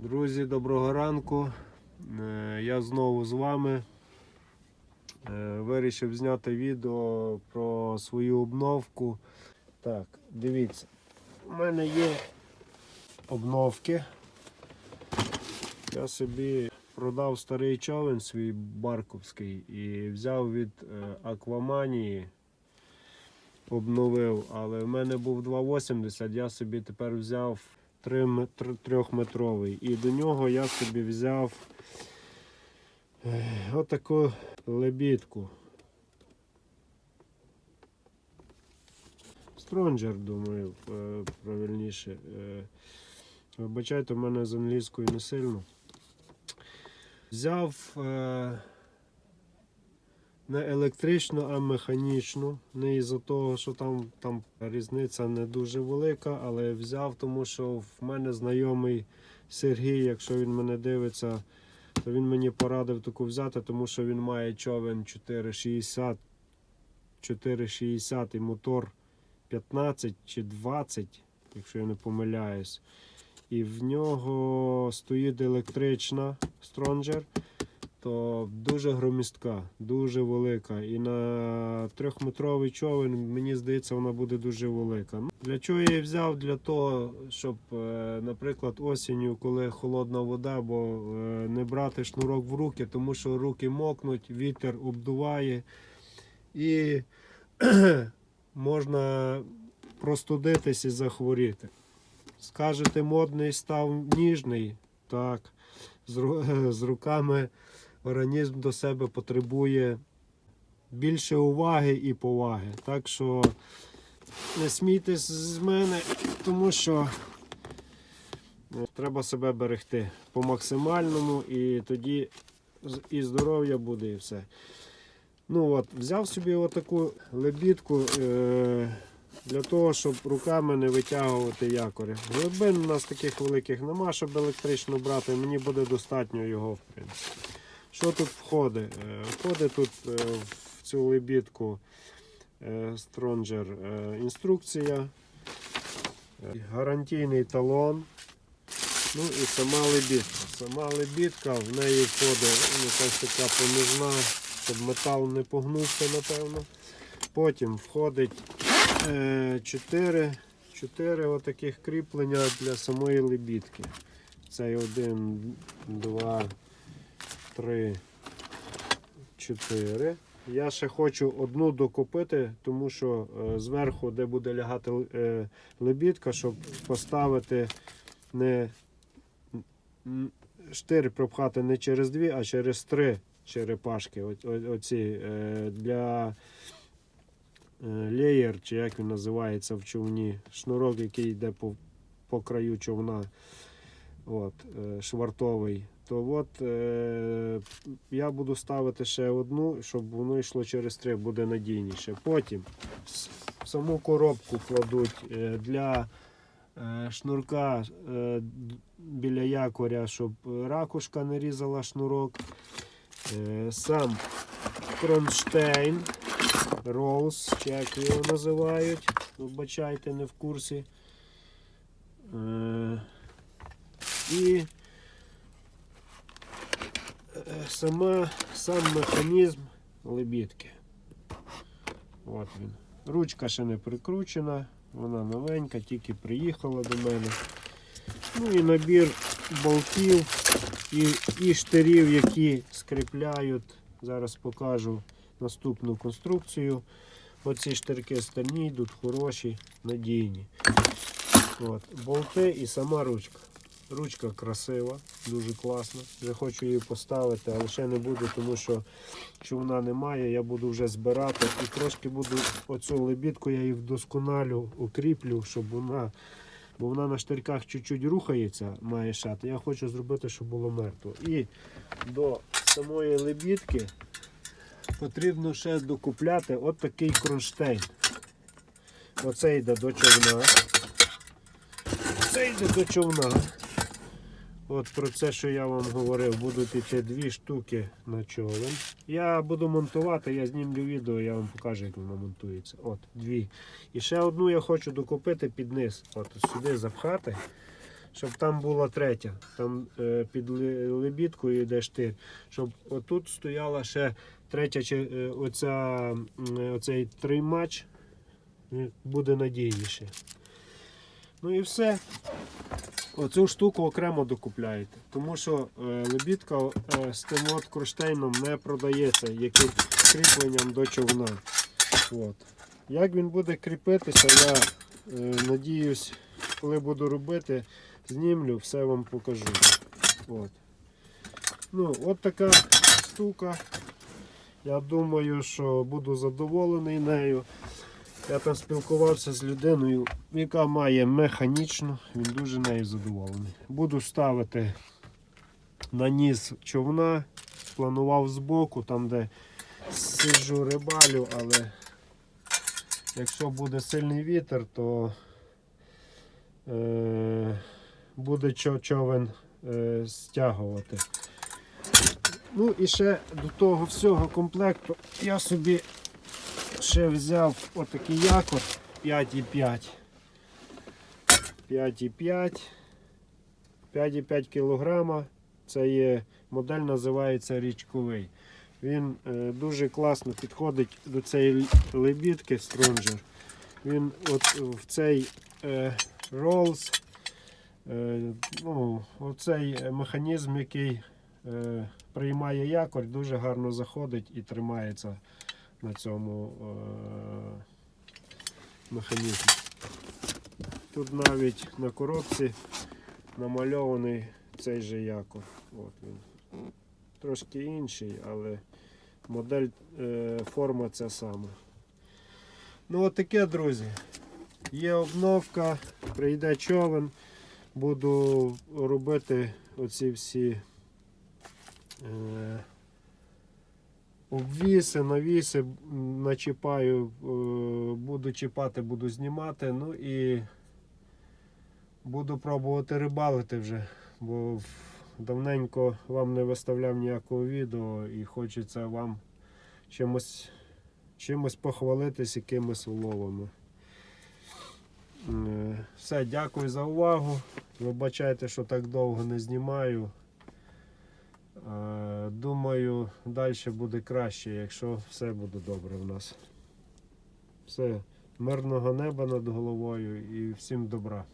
Друзі, доброго ранку. Е, Я знову з вами. Е, Вирішив зняти відео про свою обновку. Так, дивіться, у мене є обновки. Я собі продав старий човен свій барковський і взяв від е, Акваманії. Обновив, але в мене був 2,80, я собі тепер взяв 3-метровий. І до нього я собі взяв е, отаку лебідку. Стронджер, думаю, е, правильніше. Е, Вибачайте, в мене з англійською не сильно. Взяв не електричну, а механічну. Не із-за того, що там, там різниця не дуже велика, але взяв, тому що в мене знайомий Сергій, якщо він мене дивиться, то він мені порадив таку взяти, тому що він має човен 460, 460 і мотор 15 чи 20, якщо я не помиляюсь. І в нього стоїть електрична стронджер то дуже громістка, дуже велика. І на трьохметровий човен, мені здається, вона буде дуже велика. Ну, Для чого я її взяв? Для того, щоб, е, наприклад, осінню, коли холодна вода, бо е, не брати шнурок в руки, тому що руки мокнуть, вітер обдуває і можна простудитись і захворіти. Скажете, модний став ніжний, так. З, з руками організм до себе потребує більше уваги і поваги. Так що не смійтесь з мене, тому що ну, треба себе берегти по максимальному і тоді і здоров'я буде, і все. Ну от, взяв собі отаку лебідку е- для того, щоб руками не витягувати якоря. Глибин у нас таких великих нема, щоб електрично брати, мені буде достатньо його, в принципі. Що тут входить? Е, Входить тут е, в цю лебідку Стронджер е, інструкція, гарантійний талон. Ну і сама лебідка. Сама лебідка, в неї входить ну, якась така поміжна, щоб метал не погнувся, напевно. Потім входить 4, 4 отаких кріплення для самої лебідки. Це один, два, три, чотири. Я ще хочу одну докупити, тому що е, зверху, де буде лягати е, лебідка, щоб поставити не штир пропхати не через дві, а через три черепашки. Оці е, для леєр, чи як він називається в човні. Шнурок, який йде по, по краю човна. От, швартовий. То от е, я буду ставити ще одну, щоб воно йшло через три, буде надійніше. Потім в саму коробку кладуть е, для е, шнурка біля якоря, щоб ракушка не різала шнурок. Сам кронштейн, роуз, як його називають. Вибачайте, не в курсі. І сама, сам механізм лебідки. От він. Ручка ще не прикручена, вона новенька, тільки приїхала до мене. Ну і набір болтів і, і штирів, які скріпляють. Зараз покажу наступну конструкцію. Оці штирки стальні йдуть хороші, надійні. От, болти і сама ручка. Ручка красива, дуже класна. Вже хочу її поставити, але ще не буду, тому що човна немає, я буду вже збирати і трошки буду оцю лебідку, я її вдосконалю, укріплю, щоб вона, бо вона на штирках чуть-чуть рухається, має шати. Я хочу зробити, щоб було мертво. І до самої лебідки потрібно ще докупляти от такий кронштейн. Оце йде до човна. Це йде до човна. От про це, що я вам говорив, будуть іти дві штуки на човен. Я буду монтувати, я знімлю відео, я вам покажу, як воно монтується. От, дві. І ще одну я хочу докупити під низ. От сюди запхати, щоб там була третя. Там е, під лебідкою йде штир. Щоб отут стояла ще третя, чи- е, оця, м, оцей тримач е, буде надійніше. Ну і все. Оцю штуку окремо докупляєте. Тому що е, лебідка е, з тим от кронштейном не продається, яким кріпленням до човна. От. Як він буде кріпитися, я е, надіюсь, коли буду робити, знімлю, все вам покажу. От. Ну, от така штука. Я думаю, що буду задоволений нею. Я там спілкувався з людиною, яка має механічну, він дуже нею задоволений. Буду ставити на ніс човна, планував збоку, там де сиджу рибалю, але якщо буде сильний вітер, то е, буде човен е, стягувати. Ну і ще до того всього комплекту я собі ще взяв отакий якор 5,5. 5,5. 5,5 кг. Це є модель, називається річковий. Він е, дуже класно підходить до цієї лебідки Stronger. Він от в цей е, Rolls, е, ну, оцей механізм, який е, приймає якорь, дуже гарно заходить і тримається на цьому е, механізмі. Тут навіть на коробці намальований цей же якор. От він. Трошки інший, але модель е, форма ця сама. Ну от таке, друзі. Є обновка, прийде човен, буду робити оці всі е, обвіси, навіси, начіпаю, е, буду чіпати, буду знімати. Ну і буду пробувати рибалити вже, бо давненько вам не виставляв ніякого відео і хочеться вам чимось, чимось похвалитись якимись уловами. Е, Все, дякую за увагу. Вибачайте, що так довго не знімаю. Е, Думаю, далі буде краще, якщо все буде добре в нас. Все, мирного неба над головою і всім добра.